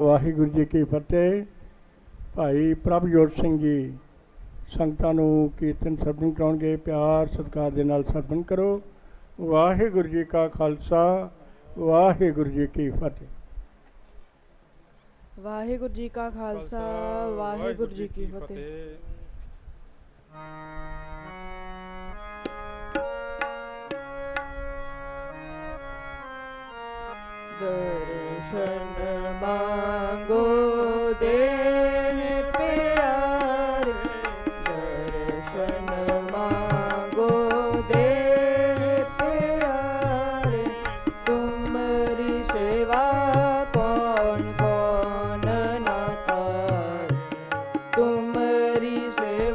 ਵਾਹਿਗੁਰੂ ਜੀ ਕੀ ਫਤਿਹ। ਭਾਈ ਪ੍ਰਭਜੋਤ ਸਿੰਘ ਜੀ ਸੰਗਤਾਂ ਨੂੰ ਕੀਰਤਨ ਸਰਵਣ ਕਰਾਉਣਗੇ ਪਿਆਰ ਸਤਿਕਾਰ ਦੇ ਨਾਲ ਸਰਵਣ ਕਰੋ। ਵਾਹਿਗੁਰੂ ਜੀ ਕਾ ਖਾਲਸਾ ਵਾਹਿਗੁਰੂ ਜੀ ਕੀ ਫਤਿਹ। ਵਾਹਿਗੁਰੂ ਜੀ ਕਾ ਖਾਲਸਾ ਵਾਹਿਗੁਰੂ ਜੀ ਕੀ ਫਤਿਹ। ਦਰਸ਼ਨ ਮਾ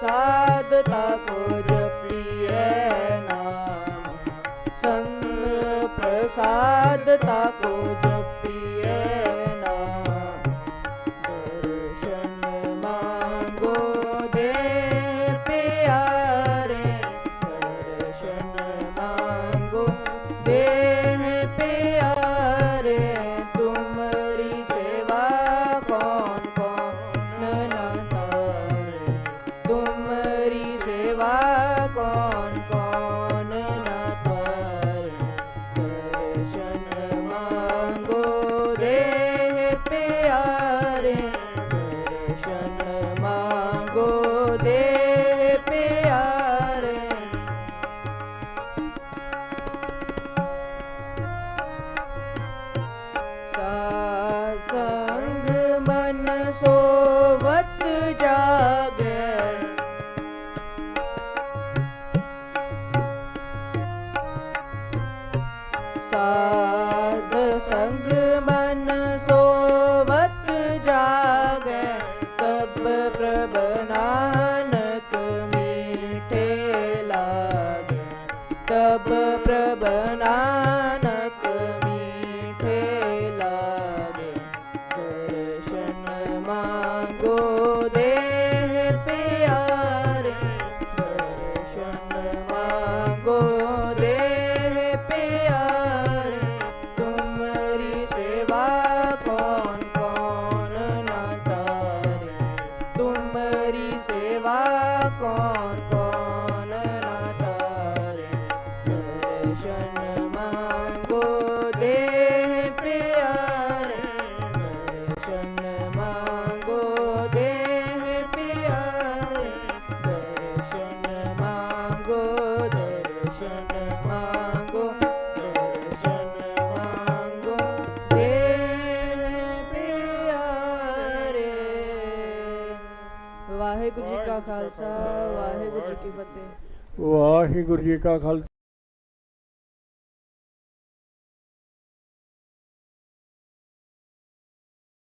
ਸਾਧ ਤਪ ਜਪੀਐ ਨਾਮ। ਸੰਗ ਪ੍ਰਸਾਦ ਤਪ ਜਪ prabha ਦਰਸ਼ਨ ਮੰਗੋ ਦੇਹ ਪਿਆਰੇ, ਦਰਸ਼ਨ ਮੰਗੋ ਦੇਹ ਪਿਆਰੇ, ਦਰਸ਼ਨ ਮੰਗੋ ਦਰਸ਼ਨ ਮੰਗੋ ਦਰਸ਼ਨ ਮੰਗੋ ਦੇਹ ਪਿਆਰੇ। ਵਾਹਿਗੁਰੂ ਜੀ ਕਾ ਖਾਲਸਾ, ਵਾਹਿਗੁਰੂ ਜੀ ਕੀ ਫਤਿਹ। ਵਾਹਿਗੁਰੂ ਜੀ ਕਾ ਖਾਲਸਾ